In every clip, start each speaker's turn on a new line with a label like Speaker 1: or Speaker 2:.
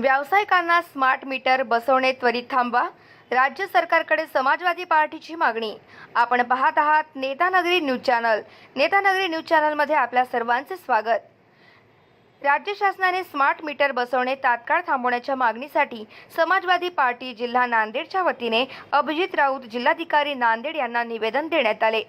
Speaker 1: व्यावसायिकांना smart meter बसवणे त्वरित थांबवा. राज्य सरकारकडे समाजवादी पार्टीची मागणी. आपण पाहत आहात Netanagari news channel. Netanagari news चॅनलमध्ये आपल्या सर्वांचे स्वागत. राज्य शासनाने स्मार्ट मीटर बसवणे तात्काळ थांबवण्याच्या मागणीसाठी समाजवादी पार्टी जिल्हा नांदेडच्या वतीने अभिजित राऊत जिल्हाधिकारी नांदेड यांना निवेदन देण्यात आले.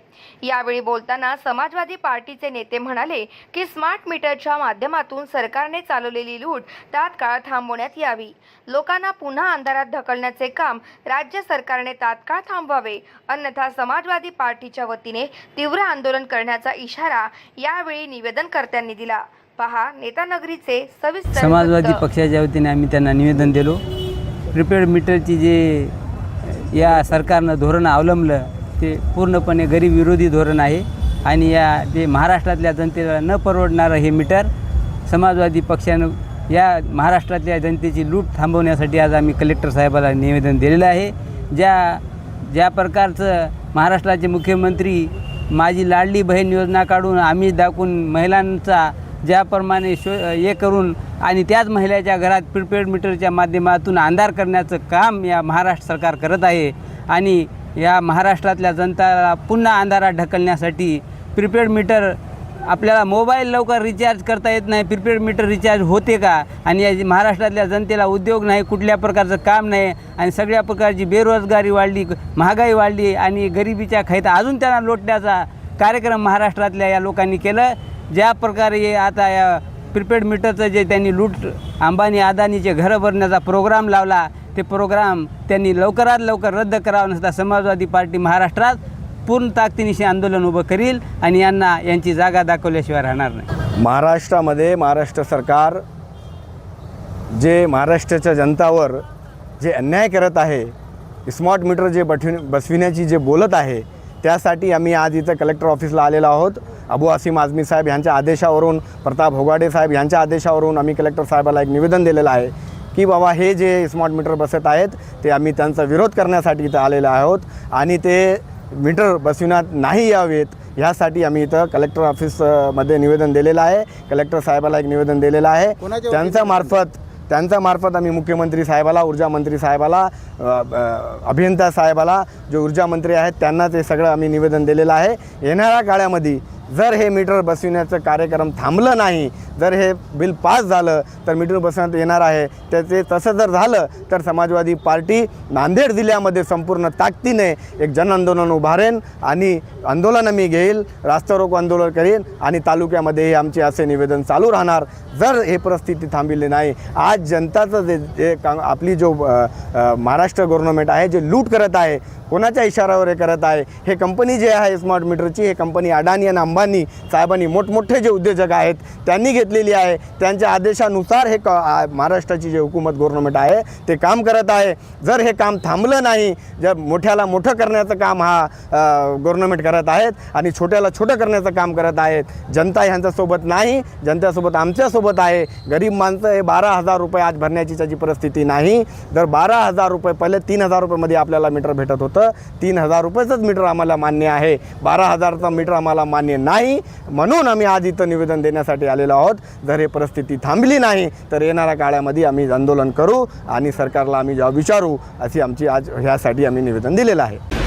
Speaker 1: यावेळी बोलताना समाजवादी पार्टीचे नेते म्हणाले की स्मार्ट मीटरच्या माध्यमातून सरकारने चालवलेली लूट तात्काळ थांबवण्यात यावी. लोकांना पुन्हा अंधारात ढकलण्याचे काम राज्य सरकारने तात्काळ थांबवावे. अन्यथा समाजवादी पार्टीच्या वतीने तीव्र आंदोलन करण्याचा इशारा यावेळी निवेदनकर्त्यांनी दिला. पहा नेतानगरीचे सविस्तर
Speaker 2: समाजवादी
Speaker 1: वृत्त.
Speaker 2: पक्षाच्या वतीने आम्ही त्यांना निवेदन दिलो. प्रिपेड मीटरची जे या सरकारनं धोरण अवलंबलं ते पूर्णपणे गरीब विरोधी धोरण आहे. आणि या जे महाराष्ट्रातल्या जनतेला न परवडणारं हे मीटर समाजवादी पक्षानं या महाराष्ट्रातल्या जनतेची लूट थांबवण्यासाठी आज आम्ही कलेक्टर साहेबाला निवेदन दिलेलं आहे. ज्या ज्या प्रकारचं महाराष्ट्राचे मुख्यमंत्री माझी लाडली बहीण योजना काढून आम्ही दाखवून महिलांचा ज्याप्रमाणे शो हे करून आणि त्याच महिलेच्या घरात प्रिपेड मीटरच्या माध्यमातून अंधार करण्याचं काम या महाराष्ट्र सरकार करत आहे. आणि या महाराष्ट्रातल्या जनताला पुन्हा अंधारात ढकलण्यासाठी प्रिपेड मीटर आपल्याला मोबाईल लवकर रिचार्ज करता येत नाही. प्रिपेड मीटर रिचार्ज होते का? आणि या महाराष्ट्रातल्या जनतेला उद्योग नाही कुठल्या प्रकारचं काम नाही आणि सगळ्या प्रकारची बेरोजगारी वाढली महागाई वाढली आणि गरिबीच्या खैता अजून त्यांना लोटण्याचा कार्यक्रम महाराष्ट्रातल्या या लोकांनी केलं. ज्या प्रकारे आता या प्रिपेड मीटरचं जे त्यांनी लूट अंबानी अदानीचे घरं भरण्याचा प्रोग्राम लावला ते प्रोग्राम त्यांनी लवकरात लवकर रद्द करावा नसता समाजवादी पार्टी महाराष्ट्रात पूर्ण ताकदीनिशी आंदोलन उभं करील आणि यांना यांची जागा दाखवल्याशिवाय राहणार नाही.
Speaker 3: महाराष्ट्रामध्ये महाराष्ट्र सरकार जे महाराष्ट्राच्या जनतावर जे अन्याय करत आहे स्मार्ट मीटर जे बठविन बसविण्याची जे बोलत आहे त्यासाठी आम्ही आज इथं कलेक्टर ऑफिसला आलेलो आहोत. अबू आसिम आझमी साहेब यांच्या आदेशावरून प्रताप होगाडे साहेब यांच्या आदेशावरून आम्ही कलेक्टर साहेबाला एक निवेदन दिलेलं आहे की बाबा हे जे स्मार्ट मीटर बसत आहेत ते आम्ही त्यांचा विरोध करण्यासाठी इथं आलेलो आहोत आणि ते मीटर बसविण्यात नाही यावेत ह्यासाठी आम्ही इथं कलेक्टर ऑफिसमध्ये निवेदन दिलेलं आहे. कलेक्टर साहेबाला एक निवेदन दिलेलं आहे. त्यांच्या मार्फत त्यांच्या मार्फत आम्ही मुख्यमंत्री साहेबाला ऊर्जा मंत्री साहेबाला अभियंता साहेबाला जे ऊर्जा मंत्री आहेत त्यांना ते सगळं आम्ही निवेदन दिलेलं आहे. येणाऱ्या काळामध्ये जर हे मीटर बसविण्याचं कार्यक्रम थांबलं नाही जर हे बिल पास झालं तर मीटर बसवण्यात येणार आहे. त्याचे तसं जर झालं तर समाजवादी पार्टी नांदेड जिल्ह्यामध्ये संपूर्ण ताकदीने एक जनआंदोलन उभारेन आणि आंदोलन मी घेईल रास्ता रोको आंदोलन करेन आणि तालुक्यामध्येही आमचे असे निवेदन चालू राहणार जर हे परिस्थिती थांबली नाही. आज जनताचं जे जे का आपली जो महाराष्ट्र गव्हर्नमेंट आहे जे लूट करत आहे कोणाच्या इशाऱ्यावर हे करत आहे हे कंपनी जे आहे स्मार्ट मीटरची हे कंपनी अडाणी आणि अंबानी साहेबांनी मोठमोठे जे उद्योजक आहेत त्यांनी घेतलेली आहे. त्यांच्या आदेशानुसार हे क महाराष्ट्राची जे हुकूमत गव्हर्नमेंट आहे ते काम करत आहे. जर हे काम थांबलं नाही जर मोठ्याला मोठं करण्याचं काम हा गव्हर्नमेंट करत आहेत आणि छोट्याला छोटं करण्याचं काम करत आहेत जनता ह्यांच्यासोबत नाही जनतेसोबत आमच्यासोबत आहे. गरीब माणसं हे बारा हजार रुपये आज भरण्याची त्याची परिस्थिती नाही. जर बारा हजार रुपये पहिले तीन हजार रुपयेमध्ये आपल्याला मीटर भेटत होतं. तीन हजार रुपयेचंच मीटर आम्हाला मान्य आहे. बारा हजारचा मीटर आम्हाला मान्य नाही. नाही. म्हणून आम्ही आज इथं निवेदन देण्यासाठी आलेलो आहोत. जर हे परिस्थिती थांबली नाही तर येणाऱ्या काळामध्ये आम्ही आंदोलन करू आणि सरकारला आम्ही जेव्हा विचारू अशी आमची आज ह्यासाठी आम्ही निवेदन दिलेलं आहे.